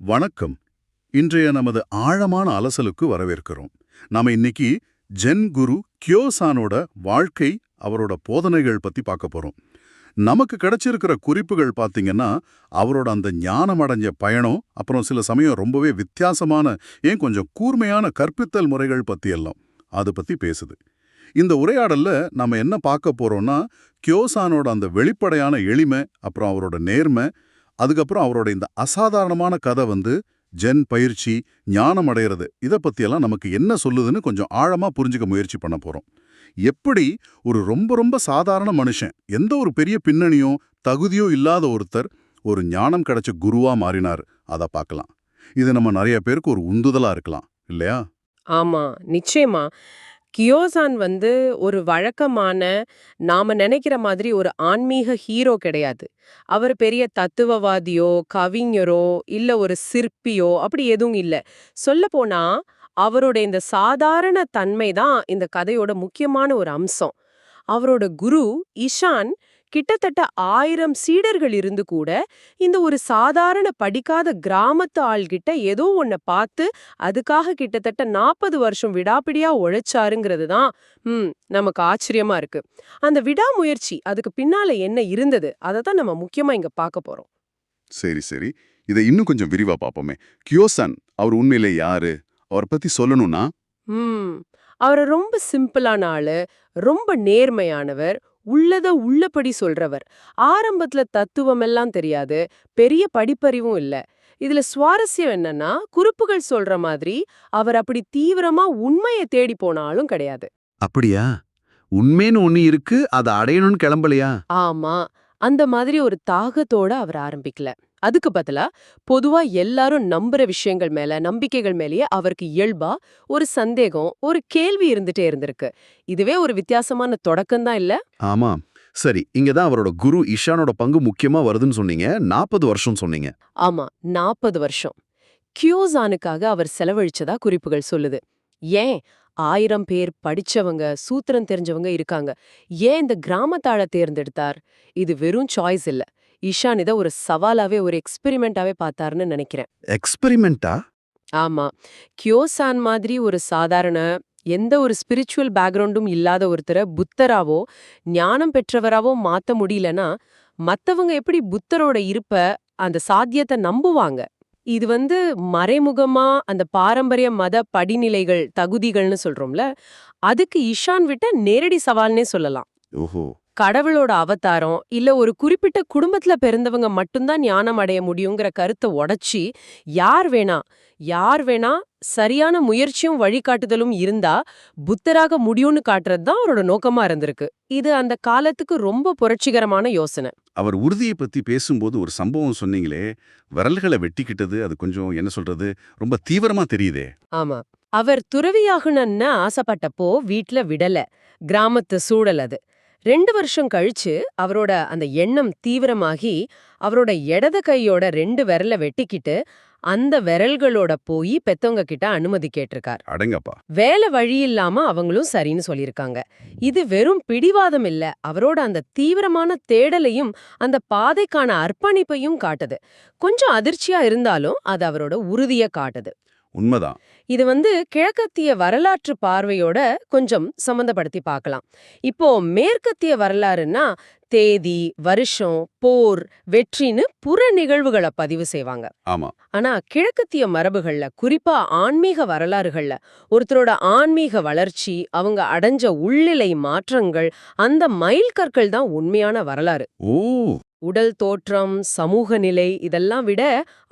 வணக்கம். இன்றைய நமது ஆழமான அலசலுக்கு வரவேற்கிறோம். நாம இன்னைக்கு ஜென் குரு கியோசானோட வாழ்க்கை அவரோட போதனைகள் பத்தி பார்க்க போறோம். நமக்கு கிடைச்சிருக்கிற குறிப்புகள் பாத்தீங்கன்னா அவரோட அந்த ஞானம் அடைஞ்ச பயணம் அப்புறம் சில சமயம் ரொம்பவே வித்தியாசமான ஏன் கொஞ்சம் கூர்மையான கற்பித்தல் முறைகள் பத்தி எல்லாம் அதை பத்தி பேசுது. இந்த உரையாடல்ல நம்ம என்ன பார்க்க போறோம்னா கியோசானோட அந்த வெளிப்படையான எளிமை அப்புறம் அவரோட நேர்மை அதுக்கப்புறம் அவரோட இந்த அசாதாரணமான கதை வந்து ஜென் பயிற்சி ஞானம் அடையிறது. இதை பற்றியெல்லாம் நமக்கு என்ன சொல்லுதுன்னு கொஞ்சம் ஆழமா புரிஞ்சுக்க முயற்சி பண்ண போறோம். எப்படி ஒரு ரொம்ப ரொம்ப சாதாரண மனுஷன் எந்த ஒரு பெரிய பின்னணியோ தகுதியோ இல்லாத ஒருத்தர் ஒரு ஞானம் கிடைச்ச குருவா மாறினார். அதை பார்க்கலாம். இது நம்ம நிறைய பேருக்கு ஒரு உந்துதலா இருக்கலாம். இல்லையா? ஆமாம் நிச்சயமா. கியோசான் வந்து ஒரு வழக்கமான நாம நினைக்கிற மாதிரி ஒரு ஆன்மீக ஹீரோ கிடையாது. அவர் பெரிய தத்துவவாதியோ கவிஞரோ இல்ல ஒரு சிற்பியோ அப்படி எதுவும் இல்ல. சொல்லப் போனா அவரோட இந்த சாதாரண தன்மை தான் இந்த கதையோட முக்கியமான ஒரு அம்சம். அவரோட குரு இஷான் கிட்டத்தட்ட ஆயிரம் சீடர்கள் இருந்து கூட இந்த ஒரு சாதாரண படிக்காத கிராமத்து ஆள்கிட்ட ஏதோ ஒன்ன பார்த்து அதுக்காக கிட்டத்தட்ட நாற்பது வருஷம் விடாப்பிடியா உழைச்சாருங்கிறது தான் ம் நமக்கு ஆச்சரியமா இருக்கு. அந்த விடாமுயற்சி அதுக்கு பின்னால என்ன இருந்தது? அதை தான் நம்ம முக்கியமா இங்க பார்க்க போறோம். சரி சரி. இதை இன்னும் கொஞ்சம் விரிவா பார்ப்போமே. கியோசன் அவர் உண்மையிலே யாரு? அவரை பத்தி சொல்லணும்னா? ம். அவர் ரொம்ப சிம்பிளான ஆளு ரொம்ப நேர்மையானவர் உள்ளத உள்ளபடி சொல்றவர். ஆரம்பத்துல தத்துவம் எல்லாம் தெரியாது பெரிய படிப்பறிவும் இல்ல. இதுல சுவாரஸ்யம் என்னன்னா குறிப்புகள் சொல்ற மாதிரி அவர் அப்படி தீவிரமா உண்மையை தேடி போனாலும் கிடையாது. அப்படியா? உண்மைன்னு ஒண்ணு இருக்கு அதை அடையணும்னு கிளம்பலையா? ஆமா. அந்த மாதிரி ஒரு தாகத்தோட அவர் ஆரம்பிக்கல. அதுக்கு பதிலா பொதுவா எல்லாரும் நம்புற விஷயங்கள் மேல நம்பிக்கைகள் மேலேயே அவருக்கு இயல்பா ஒரு சந்தேகம் ஒரு கேள்வி இருந்துட்டே இருந்திருக்கு. இதுவே ஒரு வித்தியாசமான தொடக்கம் தான் இல்ல? ஆமா. சரி இங்க தான் அவரோட குரு இஷானோட பங்கு முக்கியமா வருதுன்னு சொன்னீங்க. நாற்பது வருஷம் சொன்னீங்க. ஆமா நாற்பது வருஷம். கியோசானுக்காக அவர் செலவழிச்சதா குறிப்புகள் சொல்லுது. ஏன்? ஆயிரம் பேர் படிச்சவங்க சூத்திரம் தெரிஞ்சவங்க இருக்காங்க. ஏன் இந்த கிராமத்தாழ தேர்ந்தெடுத்தார்? இது வெறும் சாய்ஸ் இல்ல. இஷான் இதை ஒரு சவாலாவே ஒரு எக்ஸ்பெரிமெண்டாவே பார்த்தாருன்னு நினைக்கிறேன். எக்ஸ்பெரிமெண்டா ஆமா. கியோசான் மாதிரி ஒரு சாதாரண எந்த ஒரு ஸ்பிரிச்சுவல் பேக்ரவுண்டும் இல்லாத ஒருத்தரை புத்தராவோ ஞானம் பெற்றவராவோ மாத்த முடியலனா மத்தவங்க எப்படி புத்தரோட இருப்ப அந்த சாத்தியத்தை நம்புவாங்க. இது வந்து மறைமுகமா அந்த பாரம்பரிய மத படிநிலைகள் தகுதிகள்னு சொல்றோம்ல அதுக்கு இஷான் விட்ட நேரடி சவால்னே சொல்லலாம். ஓஹோ. கடவுளோட அவதாரம் இல்ல ஒரு குறிப்பிட்ட குடும்பத்துல பிறந்தவங்க மட்டும்தான் ஞானம் அடைய முடியுங்கிற கருத்தை உடைச்சி யார் வேணா யார் வேணா சரியான முயற்சியும் வழிகாட்டுதலும் இருந்தா புத்தராக முடியும்னு காட்டுறது தான் அவரோட நோக்கமா இருந்திருக்கு. இது அந்த காலத்துக்கு ரொம்ப புரட்சிகரமான யோசனை. அவர் உறுதியை பத்தி பேசும்போது ஒரு சம்பவம் சொன்னீங்களே விரல்களை வெட்டிக்கிட்டது அது கொஞ்சம் என்ன சொல்றது ரொம்ப தீவிரமா தெரியுதே. ஆமா. அவர் துறவியாகணும்னு ஆசைப்பட்டப்போ வீட்ல விடல. கிராமத்து சூழல் அது. ரெண்டு வருஷம் கழிச்சு அவரோட அந்த எண்ணம் தீவிரமாகி அவரோட இடது கையோட ரெண்டு விரல வெட்டிக்கிட்டு அந்த விரல்களோட போய் பெத்தவங்க கிட்ட அனுமதி கேட்டிருக்கார். அடங்கப்பா. வேலை வழி இல்லாம அவங்களும் சரின்னு சொல்லியிருக்காங்க. இது வெறும் பிடிவாதம் இல்ல அவரோட அந்த தீவிரமான தேடலையும் அந்த பாதைக்கான அர்ப்பணிப்பையும் காட்டுது. கொஞ்சம் அதிர்ச்சியா இருந்தாலும் அது அவரோட உறுதிய காட்டுது. உண்மைதான். இது வந்து கிழக்கத்திய வரலாற்று பார்வையோட கொஞ்சம் சம்மந்தப்படுத்தி பார்க்கலாம். இப்போ மேற்கத்திய வரலாறுன்னா தேதி வருஷம் போர் வெற்றின்னு புற நிகழ்வுகளை பதிவு செய்வாங்க. ஆமா. ஆனா கிழக்கத்திய மரபுகள்ல குறிப்பா ஆன்மீக வரலாறுகள்ல ஒருத்தரோட ஆன்மீக வளர்ச்சி அவங்க அடைஞ்ச உள்நிலை மாற்றங்கள் அந்த மைல்கற்கள் தான் உண்மையான வரலாறு. ஓ! உடல் தோற்றம் சமூக நிலை இதெல்லாம் விட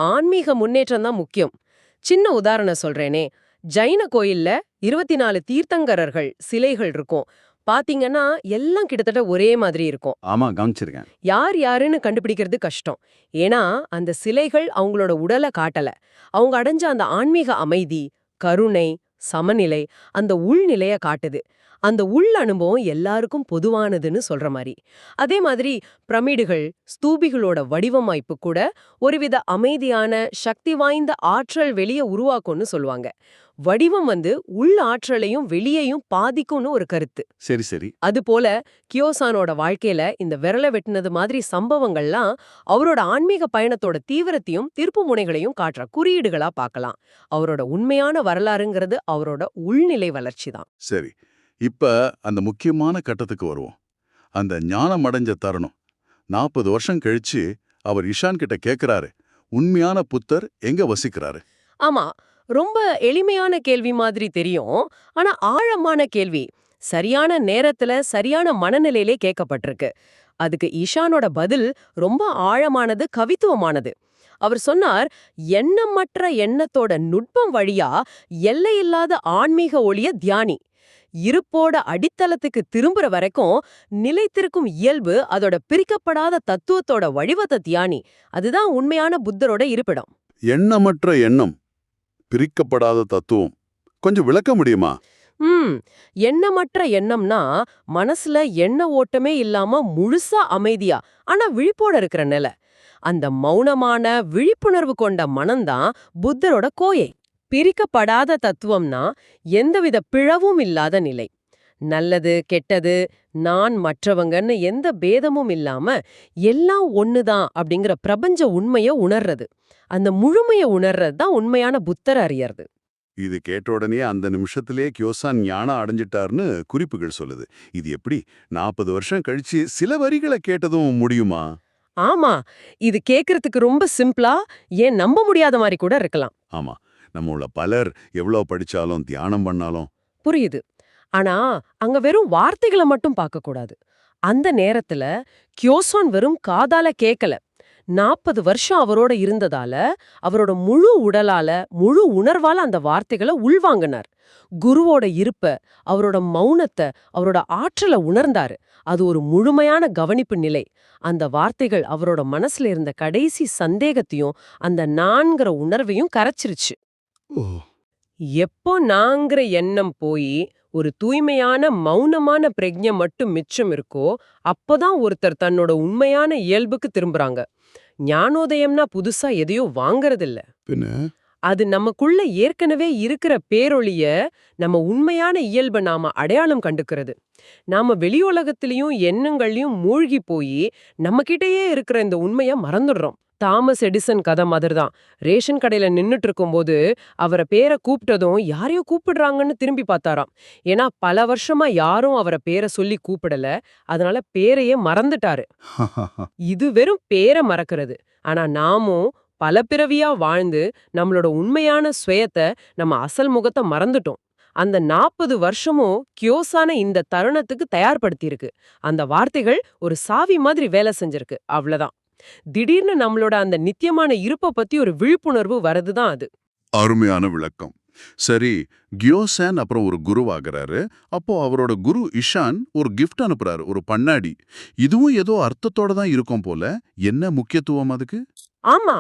ஆன்மீக முன்னேற்றம் தான் முக்கியம். சின்ன உதாரணம் சொல்றேனே. ஜைன கோயில்ல இருபத்தி நாலு தீர்த்தங்கரர்கள் சிலைகள் இருக்கும். பாத்தீங்கன்னா எல்லாம் கிட்டத்தட்ட ஒரே மாதிரி இருக்கும். ஆமா கவனிச்சிருக்கேன். யார் யாருன்னு கண்டுபிடிக்கிறது கஷ்டம். ஏன்னா அந்த சிலைகள் அவங்களோட உடலை காட்டல. அவங்க அடைஞ்ச அந்த ஆன்மீக அமைதி கருணை சமநிலை அந்த உள்நிலைய காட்டுது. அந்த உள் அனுபவம் எல்லாருக்கும் பொதுவானதுன்னு சொல்ற மாதிரி. அதே மாதிரி பிரமிடுகள் ஸ்தூபிகளோட வடிவமைப்பு கூட ஒருவித அமைதியான சக்தி வாய்ந்த ஆற்றல் வெளியே உருவாக்கும்னு சொல்லுவாங்க. வடிவம் வந்து உள் ஆற்றலையும் வெளியையும் பாதிக்கும்னு ஒரு கருத்து. சரி சரி. அதுபோல கியோசானோட வாழ்க்கையில இந்த விரல வெட்டினது மாதிரி சம்பவங்கள்லாம் அவரோட ஆன்மீக பயணத்தோட தீவிரத்தையும் திருப்பு முனைகளையும் காட்டுற குறியீடுகளா பார்க்கலாம் அவரோட உண்மையான வரலாறுங்கிறது அவரோட உள்நிலை வளர்ச்சி தான். சரி. இப்ப அந்த முக்கியமான கட்டத்துக்கு வருவோம். அந்த ஞானம் அடைஞ்ச தருணம். நாற்பது வருஷம் கழிச்சு அவர் இஷான் கிட்ட கேக்குறாரு உண்மையான புத்தர் எங்க வசிக்கிறாரு? ஆமா ரொம்ப எளிமையான கேள்வி மாதிரி தெரியும். ஆனா ஆழமான கேள்வி. சரியான நேரத்துல சரியான மனநிலையிலே கேட்கப்பட்டிருக்கு. அதுக்கு ஈஷானோட பதில் ரொம்ப ஆழமானது கவித்துவமானது. அவர் சொன்னார் எண்ணமற்ற எண்ணத்தோட நுட்பம் வழியா எல்லையில்லாத ஆன்மீக ஒளிய தியானி. இருப்போட அடித்தளத்துக்கு திரும்புற வரைக்கும் நிலைத்திருக்கும் இயல்பு அதோட பிரிக்கப்படாத தத்துவத்தோட வடிவத்தை தியானி. அதுதான் உண்மையான புத்தரோட இருப்பிடம். எண்ணமற்ற எண்ணம் பிரிக்கப்படாத தத்துவம். கொஞ்சம் விளக்க முடியுமா? ம். எண்ணமற்ற எண்ணம்னா மனசுல எண்ண ஓட்டமே இல்லாம முழுசா அமைதியா ஆனா விழிப்போட இருக்கிற நிலை. அந்த மௌனமான விழிப்புணர்வு கொண்ட மனம்தான் புத்தரோட கோயை. பிரிக்கப்படாத தத்துவம்னா எந்தவித பிழவும் இல்லாத நிலை. நல்லது கெட்டது நான் மற்றவங்கன்னு எந்த பேதமும் இல்லாம எல்லாம் ஒண்ணுதான் அப்படிங்கிற பிரபஞ்ச உண்மைய உணர்றது. அந்த முழுமைய உணர்றது தான் உண்மையான புத்தர் அறியறது. இது கேட்ட உடனே அந்த நிமிஷத்திலே கியோசான் ஞானம் அடைஞ்சிட்டார்னு குறிப்புகள் சொல்லுது. இது எப்படி? நாற்பது வருஷம் கழிச்சு சில வரிகளை கேட்டதும் முடியுமா? ஆமா. இது கேக்குறதுக்கு ரொம்ப சிம்பிளா ஏன் நம்ப முடியாத மாதிரி கூட இருக்கலாம். ஆமா. நம்மள பலர் எவ்வளோ படிச்சாலும் தியானம் பண்ணாலும். புரியுது. ஆனா அங்க வெறும் வார்த்தைகளை மட்டும் பார்க்க கூடாது. அந்த நேரத்துல கியோசோன் வெறும் காதால கேக்கல. நாற்பது வருஷம் அவரோட இருந்ததால அவரோட முழு உடலால முழு உணர்வால அந்த வார்த்தைகளை உள்வாங்கினார். குருவோட இருப்ப அவரோட மௌனத்தை அவரோட ஆற்றலை உணர்ந்தாரு. அது ஒரு முழுமையான கவனிப்பு நிலை. அந்த வார்த்தைகள் அவரோட மனசுல இருந்த கடைசி சந்தேகத்தையும் அந்த நான்கிற உணர்வையும் கரைச்சிருச்சு. எப்போ நாங்கிற எண்ணம் போய் ஒரு தூய்மையான மௌனமான பிரஜை மட்டும் மிச்சம் இருக்கோ அப்பதான் ஒருத்தர் தன்னோட உண்மையான இயல்புக்கு திரும்புறாங்க. ஞானோதயம்னா புதுசா எதையோ வாங்கறதில்ல. அது நமக்குள்ள ஏற்கனவே இருக்கிற பேரொளிய நம்ம உண்மையான இயல்பை நாம அடையாளம் கண்டுக்கிறது. நாம வெளியுலகத்திலயும் எண்ணங்கள்லயும் மூழ்கி போய் நம்ம கிட்டயே இருக்கிற இந்த உண்மைய மறந்துடுறோம். தாமஸ் எடிசன் கதை மாதிரி தான் ரேஷன் கடையில நின்னுட்டு இருக்கும்போது அவரை பேரை கூப்பிட்டதும் யாரையோ கூப்பிடுறாங்கன்னு திரும்பி பார்த்தாராம். ஏன்னா பல வருஷமா யாரும் அவரை பேரை சொல்லி கூப்பிடல. அதனால பேரையே மறந்துட்டாரு. இது வெறும் பேரை மறக்கிறது. ஆனா நாமும் பல பிறவியா வாழ்ந்து நம்மளோட உண்மையான சுயத்தை நம்ம அசல் முகத்தை மறந்துட்டோம். அந்த நாற்பது வருஷமும் கியோசான இந்த தருணத்துக்கு தயார்படுத்தியிருக்கு. அந்த வார்த்தைகள் ஒரு சாவி மாதிரி வேலை செஞ்சிருக்கு. அவ்வளவுதான். திடீர்னு நம்மளோட அந்த நித்தியமான இருப்பை பத்தி ஒரு விழிப்புணர்வு வரதுதான் அது. அருமையான விளக்கம். சரி கியோசான் அப்புறம் ஒரு குருவாகிறாரு அப்போ அவரோட குரு இஷான் ஒரு கிஃப்ட் அனுப்புறாரு ஒரு பண்ணாடி. இதுவும் ஏதோ அர்த்தத்தோட தான் இருக்கும் போல. என்ன முக்கியத்துவம் அதுக்கு? ஆமா.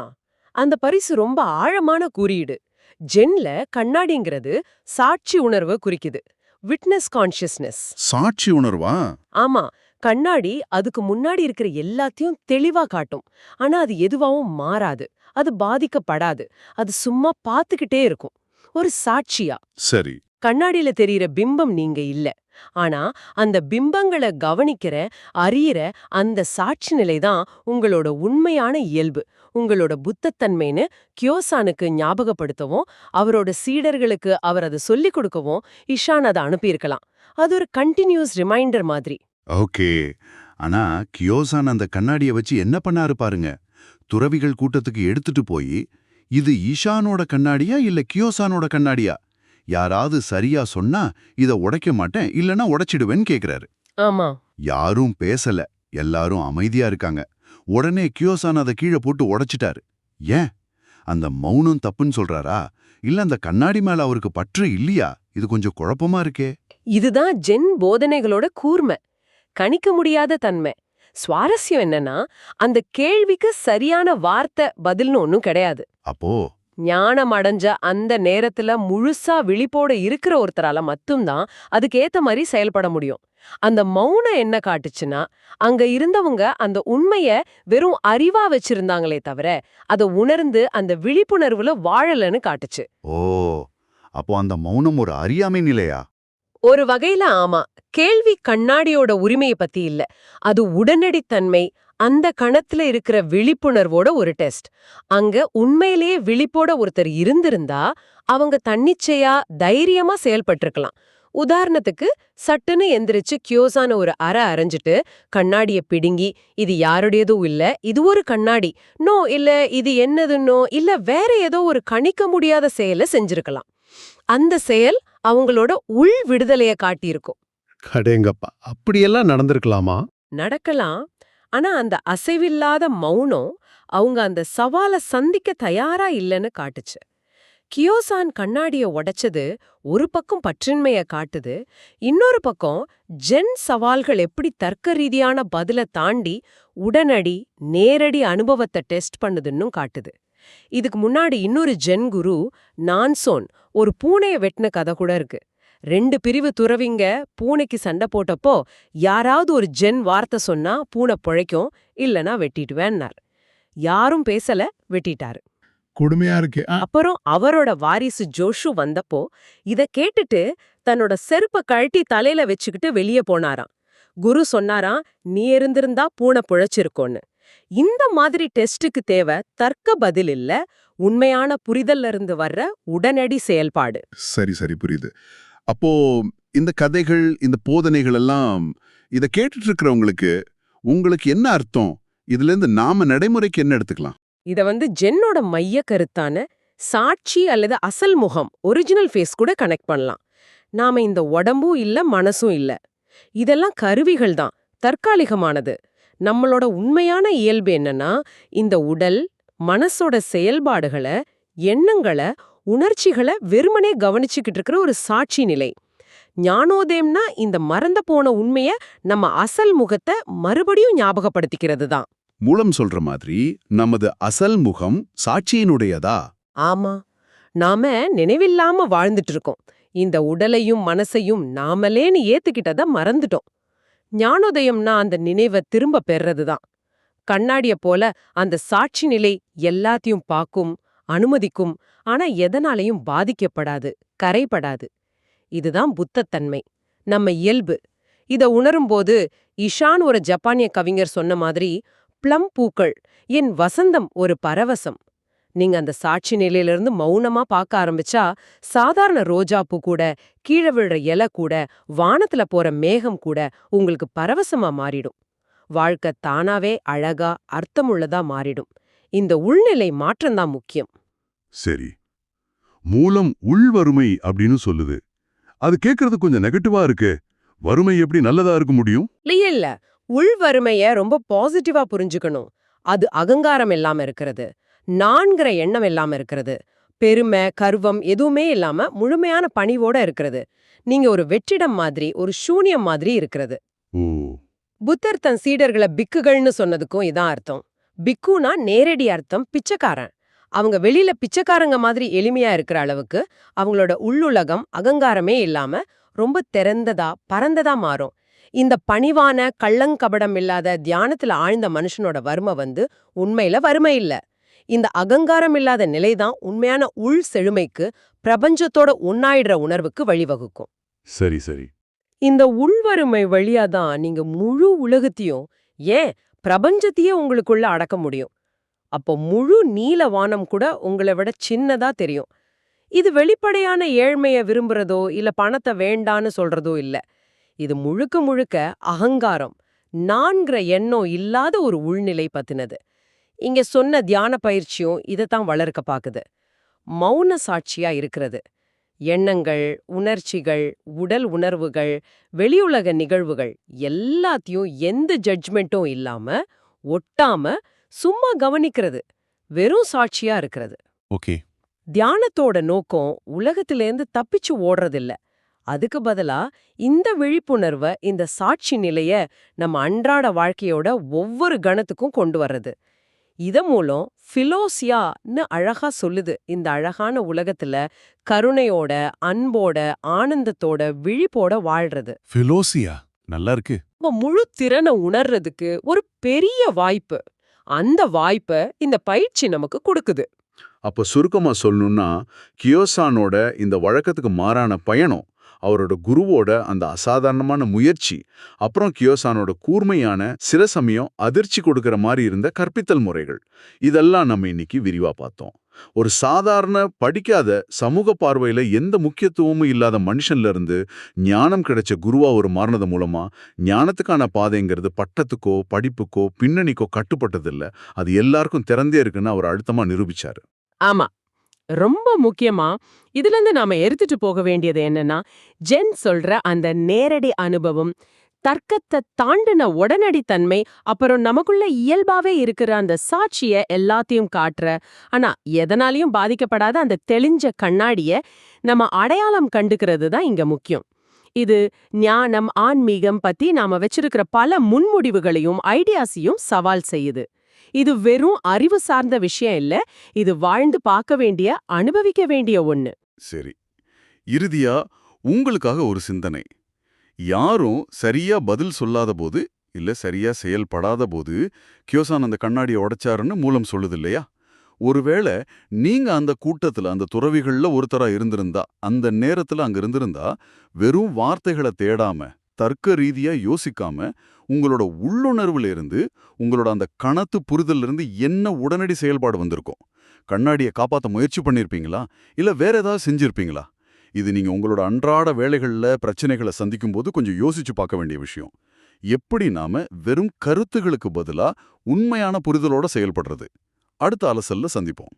அந்த பரிசு ரொம்ப ஆழமான குறியீடு. ஜென்ல கண்ணாடிங்கிறது சாட்சி உணர்வை குறிக்குது. விட்னஸ் கான்ஷியஸ்னஸ் சாட்சி உணர்வா? ஆமா. கண்ணாடி அதுக்கு முன்னாடி இருக்கிற எல்லாத்தையும் தெளிவா காட்டும். ஆனா அது எதுவாவும் மாறாது. அது பாதிக்கப்படாது. அது சும்மா பார்த்துக்கிட்டே இருக்கும். ஒரு சாட்சியா? சரி. கண்ணாடியில தெரியிற பிம்பம் நீங்க இல்ல. ஆனா அந்த பிம்பங்களை கவனிக்கிற அறியிற அந்த சாட்சி நிலை தான் உங்களோட உண்மையான இயல்பு. உங்களோட புத்தத்தன்மைன்னு கியோசானுக்கு ஞாபகப்படுத்தவும் அவரோட சீடர்களுக்கு அவர் அதை சொல்லிக் கொடுக்கவும் இஷான் அதை அனுப்பியிருக்கலாம். அது ஒரு கண்டினியூஸ் ரிமைண்டர் மாதிரி. ஓகே. ஆனா கியோசான் அந்த கண்ணாடிய வச்சு என்ன பண்ணாரு பாருங்க. துறவிகள் கூட்டத்துக்கு எடுத்துட்டு போய் இது ஈஷானோட கண்ணாடியா இல்ல கியோசானோட கண்ணாடியா? யாராவது சரியா சொன்னா இத உடைக்க மாட்டேன் இல்லனா உடைச்சிடுவேன்னு கேக்குறாரு. ஆமா. யாரும் பேசல. எல்லாரும் அமைதியா இருக்காங்க. உடனே கியோசான் அதை கீழே போட்டு உடைச்சிட்டாரு. ஏன்? அந்த மௌனம் தப்புன்னு சொல்றாரா? இல்ல அந்த கண்ணாடி மேல அவருக்கு பற்று இல்லையா? இது கொஞ்சம் குழப்பமா இருக்கே. இதுதான் ஜென் போதனைகளோட கூர்மை. கணிக்க முடியாத தன்மை. சுவாரஸ்யம் என்னன்னா அந்த கேள்விக்கு சரியான வார்த்தை பதில்னு ஒன்னும் கிடையாது. அப்போ? ஞானம் அடைஞ்ச அந்த நேரத்துல முழுசா விழிப்போட இருக்கிற ஒருத்தரால மட்டும்தான் அதுக்கு ஏத்த மாதிரி செயல்பட முடியும். அந்த மௌனம் என்ன காட்டுச்சுன்னா அங்க இருந்தவங்க அந்த உண்மைய வெறும் அறிவா வச்சிருந்தாங்களே தவிர அதை உணர்ந்து அந்த விழிப்புணர்வுல வாழலன்னு காட்டுச்சு. ஓ அப்போ அந்த மௌனம் ஒரு அறியாமை நிலையா? ஒரு வகையில ஆமா. கேள்வி கண்ணாடியோட உரிமைய பத்தி இல்ல. அது உடனடித்தன்மை அந்த கணத்துல இருக்கிற விழிப்புணர்வோட ஒரு டெஸ்ட். அங்க உண்மையிலேயே விழிப்போட ஒருத்தர் இருந்திருந்தா அவங்க தன்னிச்சையா தைரியமா செயல்பட்டிருக்கலாம். உதாரணத்துக்கு சட்டுன்னு எந்திரிச்சு கியோசான ஒரு அறை அரைஞ்சிட்டு கண்ணாடிய பிடுங்கி இது யாருடையதும் இல்ல இது ஒரு கண்ணாடி. நோ இல்ல இது என்னதுன்னோ இல்ல வேற ஏதோ ஒரு கணிக்க முடியாத செயலை செஞ்சிருக்கலாம். அந்த செயல் அவங்களோட உள் விடுதலைய காட்டியிருக்கும். கடேங்கப்பா அப்படியெல்லாம் நடந்திருக்கலாமா? நடக்கலாம். ஆனா அந்த அசைவில்லாத மௌனம் அவங்க அந்த சவால சந்திக்க தயாரா இல்லைன்னு காட்டுச்சு. கியோசான் கண்ணாடிய உடைச்சது ஒரு பக்கம் பற்றின்மைய காட்டுது இன்னொரு பக்கம் ஜென் சவால்கள் எப்படி தர்க்க ரீதியான பதில தாண்டி உடனடி நேரடி அனுபவத்தை டெஸ்ட் பண்ணுதுன்னும் காட்டுது. இதுக்கு முன்னாடி இன்னொரு ஜென் குரு நான்சோன் ஒரு பூனைய வெட்டின கதை கூட இருக்கு. ரெண்டு பிரிவு துறவிங்க பூனைக்கு சண்டை போட்டப்போ யாராவது ஒரு ஜென் வார்த்தை சொன்னா பூனை பிழைக்கும் இல்லனா வெட்டிடுவேன்னார். யாரும் பேசல வெட்டிட்டாரு. கொடுமையா இருக்கு. அப்புறம் அவரோட வாரிசு ஜோஷு வந்தப்போ இத கேட்டுட்டு தன்னோட செருப்ப கழட்டி தலையில வச்சுக்கிட்டு வெளியே போனாராம். குரு சொன்னாராம் நீ இருந்திருந்தா பூனை புழைச்சிருக்கோன்னு இந்த மாதிரி டெஸ்டுக்கு தேவை தர்க்க பதில் இல்ல. உண்மையான புரிதல்ல இருந்து வர்ற உடனடி செயல்பாடு. சரி சரி புரியுது. அப்போ இந்த கதைகள் இந்த போதனைகள் எல்லாம் இத கேட்டுட்டு இருக்கிறவங்களுக்கு உங்களுக்கு என்ன அர்த்தம்? இதுல இருந்து நாம நடைமுறைக்கு என்ன எடுத்துக்கலாம்? இத வந்து ஜென்னோட மைய கருத்தான சாட்சி அல்லது அசல் முகம் ஒரிஜினல் ஃபேஸ் கூட கனெக்ட் பண்ணலாம். நாம இந்த உடம்பும் இல்ல மனசும் இல்ல. இதெல்லாம் கருவிகள் தான் தற்காலிகமானது. நம்மளோட உண்மையான இயல்பு என்னன்னா இந்த உடல் மனசோட செயல்பாடுகளை எண்ணங்களை உணர்ச்சிகளை வெறுமனே கவனிச்சுக்கிட்டு இருக்கிற ஒரு சாட்சி நிலை. ஞானோதயம்னா இந்த மறந்த போன உண்மைய நம்ம அசல் முகத்தை மறுபடியும் ஞாபகப்படுத்திக்கிறது தான். மூலம் சொல்ற மாதிரி நமது அசல் முகம் சாட்சியினுடையதா? ஆமா. நாம நினைவில்லாம வாழ்ந்துட்டு இருக்கோம் இந்த உடலையும் மனசையும் நாமலேன்னு ஏத்துக்கிட்டத மறந்துட்டோம். ஞானோதயம்னா அந்த நினைவை திரும்ப பெறதுதான் கண்ணாடிய போல அந்த சாட்சி நிலை எல்லாத்தையும் பார்க்கும் அனுமதிக்கும் ஆனா எதனாலையும் பாதிக்கப்படாது கரைப்படாது. இதுதான் புத்தத்தன்மை. நம்ம இயல்பு. இத உணரும்போது இஷான் ஒரு ஜப்பானிய கவிஞர் சொன்ன மாதிரி ப்ளம் பூக்கள். என் வசந்தம் ஒரு பரவசம். நீங்க அந்த சாட்சி நிலையிலிருந்து மௌனமா பார்க்க ஆரம்பிச்சா சாதாரண ரோஜாப்பூ கூட கீழே விழுற இலை கூட வானத்துல போற மேகம் கூட உங்களுக்கு பரவசமா மாறிடும். வாழ்க்கை தானாவே அழகா அர்த்தமுள்ளதா மாறிடும். இந்த உள்நிலை மாற்றம்தான் முக்கியம். சரி. மூலம் உள்வறுமை அப்படின்னு சொல்லுது. அது கேக்குறது கொஞ்சம் நெகட்டிவா இருக்கு. வறுமை எப்படி நல்லதா இருக்க முடியும்? இல்ல. உள் வறுமைய ரொம்ப பாசிட்டிவா புரிஞ்சுக்கணும். அது அகங்காரம் இல்லாம இருக்கிறது. நான்கிற எண்ணம் இல்லாம இருக்கிறது. பெருமை கர்வம் எதுவுமே இல்லாம முழுமையான பணிவோட இருக்கிறது. நீங்க ஒரு வெற்றிடம் மாதிரி ஒரு சூனியம் மாதிரி இருக்கிறது. புத்தர் தன் சீடர்களை பிக்குகள்னு சொன்னதுக்கும் இதான் அர்த்தம். பிக்குனா நேரடி அர்த்தம் பிச்சைக்காரன். அவங்க வெளியில பிச்சைக்காரங்க மாதிரி எளிமையா இருக்கிற அளவுக்கு அவங்களோட உள்ளுலகம் அகங்காரமே இல்லாம ரொம்ப திறந்ததா பரந்ததா மாறும். இந்த பணிவான கள்ளங்கபடம் இல்லாத தியானத்துல ஆழ்ந்த மனுஷனோட வறுமை வந்து உண்மையில வறுமை இல்ல. இந்த அகங்காரம் இல்லாத நிலைதான் உண்மையான உள் செழுமைக்கு பிரபஞ்சத்தோட உண்ணாயிடுற உணர்வுக்கு வழிவகுக்கும். சரி சரி. இந்த உள்வறுமை வழியாதான் நீங்க முழு உலகத்தையும் ஏன் பிரபஞ்சத்தையே உங்களுக்குள்ள அடக்க முடியும்? அப்போ முழு நீல வானம் கூட உங்களை விட சின்னதா தெரியும். இது வெளிப்படையான ஏழ்மைய விரும்புறதோ இல்ல பணத்தை வேண்டான்னு சொல்றதோ இல்ல. இது முழுக்க முழுக்க அகங்காரம். நான்கிற எண்ணம் இல்லாத ஒரு உள்நிலை பத்தினது. இங்க சொன்ன தியான பயிற்சியும் இதைத்தான் வளர்க்க பாக்குது. மௌன சாட்சியா இருக்கிறது. எண்ணங்கள் உணர்ச்சிகள் உடல் உணர்வுகள் வெளியுலக நிகழ்வுகள் எல்லாத்தையும் எந்த ஜட்ஜ்மெண்ட்டும் இல்லாம ஒட்டாம சும்மா கவனிக்கிறது. வெறும் சாட்சியா இருக்கிறது. ஓகே. தியானத்தோட நோக்கம் உலகத்திலேருந்து தப்பிச்சு ஓடுறதில்ல. அதுக்கு பதிலா இந்த விழிப்புணர்வை இந்த சாட்சி நிலைய நம்ம அன்றாட வாழ்க்கையோட ஒவ்வொரு கணத்துக்கும் கொண்டு வர்றது. இத மூலம் பிலோசியான்னு அழகா சொல்லுது. இந்த அழகான உலகத்துல கருணையோட அன்போட ஆனந்தத்தோட விழிப்போட வாழ்றது. ஃபிலோசியா? நல்லா இருக்கு. முழு திறனை உணர்றதுக்கு ஒரு பெரிய வாய்ப்பு. அந்த வாய்ப்பை இந்த பயிற்சி நமக்கு கொடுக்குது. அப்ப சுருக்கமா சொல்லணும்னா கியோசானோட இந்த வழக்கத்துக்கு மாறான பயணம் அவரோட குருவோட அந்த அசாதாரணமான முயற்சி அப்புறம் கியோசானோட கூர்மையான சில சமயம் அதிர்ச்சி கொடுக்கிற மாதிரி இருந்த கற்பித்தல் முறைகள். இதெல்லாம் நம்ம இன்னைக்கு விரிவா பார்த்தோம். ஒரு சாதாரண படிக்காத சமூக பார்வையில எந்த முக்கியத்துவமும் இல்லாத மனுஷன்ல இருந்து ஞானம் கிடைச்ச குருவா ஒரு மாறினது மூலமா ஞானத்துக்கான பாதைங்கிறது பட்டத்துக்கோ படிப்புக்கோ பின்னணிக்கோ கட்டுப்பட்டதில்லை. அது எல்லாருக்கும் திறந்தே இருக்குன்னு அவர் அழுத்தமா நிரூபிச்சாரு. ஆமா. ரொம்ப முக்கியமா இதுல இருந்து நாம எடுத்துட்டு போக வேண்டியது என்னன்னா ஜென் சொல்ற அந்த நேரடி அனுபவம் தர்க்கத்தை தாண்டின உடனடி தன்மை அப்புறம் நமக்குள்ள இயல்பாவே இருக்கிற அந்த சாட்சிய எல்லாத்தையும் காட்டுற ஆனா எதனாலையும் பாதிக்கப்படாத அந்த தெளிஞ்ச கண்ணாடிய நம்ம அடையாளம் கண்டுக்கிறது தான் இங்க முக்கியம். இது ஞானம் ஆன்மீகம் பத்தி நாம வச்சிருக்கிற பல முன்முடிவுகளையும் ஐடியாஸையும் சவால் செய்யுது. இது வெறும் அறிவு சார்ந்த விஷயம் இல்ல இது வாழ்ந்து பார்க்க வேண்டிய அனுபவிக்க வேண்டிய ஒண்ணு. சரி. இறுதியா உங்களுக்காக ஒரு சிந்தனை. யாரும் சரியா பதில் சொல்லாத போது இல்ல சரியா செயல்படாத போது கியோசான் அந்த கண்ணாடியை உடைச்சாருன்னு மூலம் சொல்லுது இல்லையா? ஒருவேளை நீங்க அந்த கூட்டத்துல அந்த துறவிகள்ல ஒருத்தரா இருந்திருந்தா அந்த நேரத்துல அங்க இருந்திருந்தா வெறும் வார்த்தைகளை தேடாம தர்க்க ரீதியா யோசிக்காம உங்களோட உள்ளுணர்வுல இருந்து உங்களோட அந்த கணத்து புரிதல்ல இருந்து என்ன உடனடி செயல்பாடு வந்திருக்கும்? கண்ணாடியை காப்பாத்த முயற்சி பண்ணிருப்பீங்களா? இல்ல வேற ஏதாவது செஞ்சிருப்பீங்களா? இது நீங்க உங்களோட அன்றாட வேலைகள்ல பிரச்சனைகளை சந்திக்கும் போது கொஞ்சம் யோசிச்சு பார்க்க வேண்டிய விஷயம். எப்படி நாம வெறும் கருத்துகளுக்கு பதிலா உண்மையான புரிதலோட செயல்படுறது? அடுத்த அலசல்ல சந்திப்போம்.